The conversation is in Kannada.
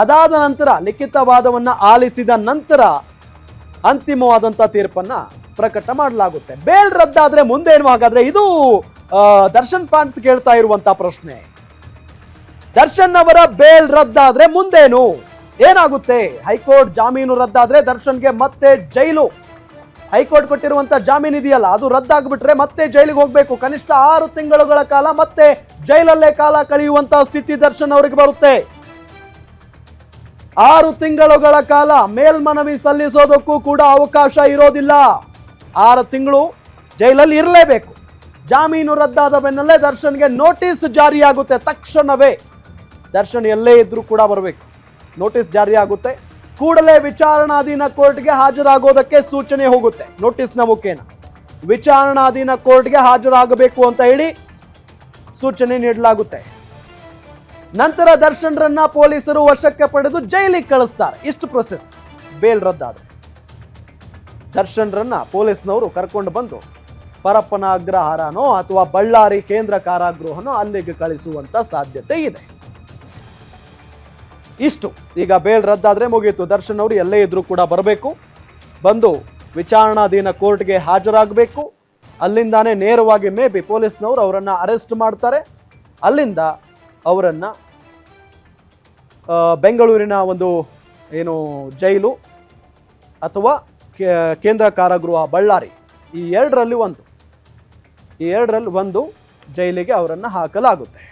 ಅದಾದ ನಂತರ ಲಿಖಿತವಾದವನ್ನ ಆಲಿಸಿದ ನಂತರ ಅಂತಿಮವಾದಂಥ ತೀರ್ಪನ್ನ ಪ್ರಕಟ ಮಾಡಲಾಗುತ್ತೆ. ಬೇಲ್ ರದ್ದಾದರೆ ಮುಂದೇನು ಹಾಗಾದರೆ ಇದು ದರ್ಶನ್ ಫ್ಯಾನ್ಸ್ ಕೇಳ್ತಾ ಇರುವಂತ ಪ್ರಶ್ನೆ. ದರ್ಶನ್ ಅವರ ಬೇಲ್ ರದ್ದಾದರೆ ಮುಂದೇನು? ಏನಾಗುತ್ತೆ? ಹೈಕೋರ್ಟ್ ಜಾಮೀನು ರದ್ದಾದರೆ ದರ್ಶನ್ಗೆ ಮತ್ತೆ ಜೈಲು. ಹೈಕೋರ್ಟ್ ಕೊಟ್ಟಿರುವಂತ ಜಾಮೀನು ಇದೆಯಲ್ಲ, ಅದು ರದ್ದಾಗ್ಬಿಟ್ರೆ ಮತ್ತೆ ಜೈಲಿಗೆ ಹೋಗಬೇಕು. ಕನಿಷ್ಠ ಆರು ತಿಂಗಳುಗಳ ಕಾಲ ಮತ್ತೆ ಜೈಲಲ್ಲೇ ಕಾಲ ಕಳೆಯುವಂತ ಸ್ಥಿತಿ ದರ್ಶನ್ ಅವರಿಗೆ ಬರುತ್ತೆ. ಆರು ತಿಂಗಳುಗಳ ಕಾಲ ಮೇಲ್ಮನವಿ ಸಲ್ಲಿಸೋದಕ್ಕೂ ಕೂಡ ಅವಕಾಶ ಇರೋದಿಲ್ಲ. ಆರು ತಿಂಗಳು ಜೈಲಲ್ಲಿ ಇರಲೇಬೇಕು. ಜಾಮೀನು ರದ್ದಾದ ಬೆನ್ನಲ್ಲೇ ದರ್ಶನ್ಗೆ ನೋಟಿಸ್ ಜಾರಿಯಾಗುತ್ತೆ ತಕ್ಷಣವೇ. ದರ್ಶನ್ ಎಲ್ಲೇ ಇದ್ರೂ ಕೂಡ ಬರಬೇಕು. ನೋಟಿಸ್ ಜಾರಿಯಾಗುತ್ತೆ. ಕೂಡಲೇ ವಿಚಾರಣಾಧೀನ ಕೋರ್ಟ್ಗೆ ಹಾಜರಾಗೋದಕ್ಕೆ ಸೂಚನೆ ಹೋಗುತ್ತೆ. ನೋಟಿಸ್ನ ಮುಖೇನ. ವಿಚಾರಣಾಧೀನ ಕೋರ್ಟ್ಗೆ ಹಾಜರಾಗಬೇಕು ಅಂತ ಹೇಳಿ ಸೂಚನೆ ನೀಡಲಾಗುತ್ತೆ. ನಂತರ ದರ್ಶನ್ರನ್ನ ಪೊಲೀಸರು ವಶಕ್ಕೆ ಪಡೆದು ಜೈಲಿಗೆ ಕಳಿಸ್ತಾರೆ. ಇಷ್ಟು ಪ್ರೊಸೆಸ್ ಬೇಲ್ ರದ್ದಾದ್ರು. ದರ್ಶನ್ರನ್ನ ಪೊಲೀಸ್ನವರು ಕರ್ಕೊಂಡು ಬಂದು ಪರಪ್ಪನ ಅಗ್ರಹಾರನೋ ಅಥವಾ ಬಳ್ಳಾರಿ ಕೇಂದ್ರ ಕಾರಾಗೃಹನೋ ಅಲ್ಲಿಗೆ ಕಳಿಸುವಂತ ಸಾಧ್ಯತೆ ಇದೆ. ಇಷ್ಟು. ಈಗ ಬೇಲ್ ರದ್ದಾದ್ರೆ ಮುಗಿಯಿತು ದರ್ಶನ್ ಅವರು ಎಲ್ಲೇ ಇದ್ರೂ ಕೂಡ ಬರಬೇಕು. ಬಂದು ವಿಚಾರಣಾಧೀನ ಕೋರ್ಟ್ಗೆ ಹಾಜರಾಗಬೇಕು. ಅಲ್ಲಿಂದಾನೇ ನೇರವಾಗಿ ಮೇ ಬಿ ಪೊಲೀಸ್ನವರು ಅವರನ್ನು ಅರೆಸ್ಟ್ ಮಾಡ್ತಾರೆ. ಅಲ್ಲಿಂದ ಅವರನ್ನ ಬೆಂಗಳೂರಿನ ಒಂದು ಏನು ಜೈಲು ಅಥವಾ ಕೇಂದ್ರ ಕಾರಾಗೃಹ ಬಳ್ಳಾರಿ, ಈ ಎರಡರಲ್ಲಿ ಒಂದು. ಈ ಎರಡರಲ್ಲಿ ಒಂದು ಜೈಲಿಗೆ ಅವರನ್ನು ಹಾಕಲಾಗುತ್ತೆ.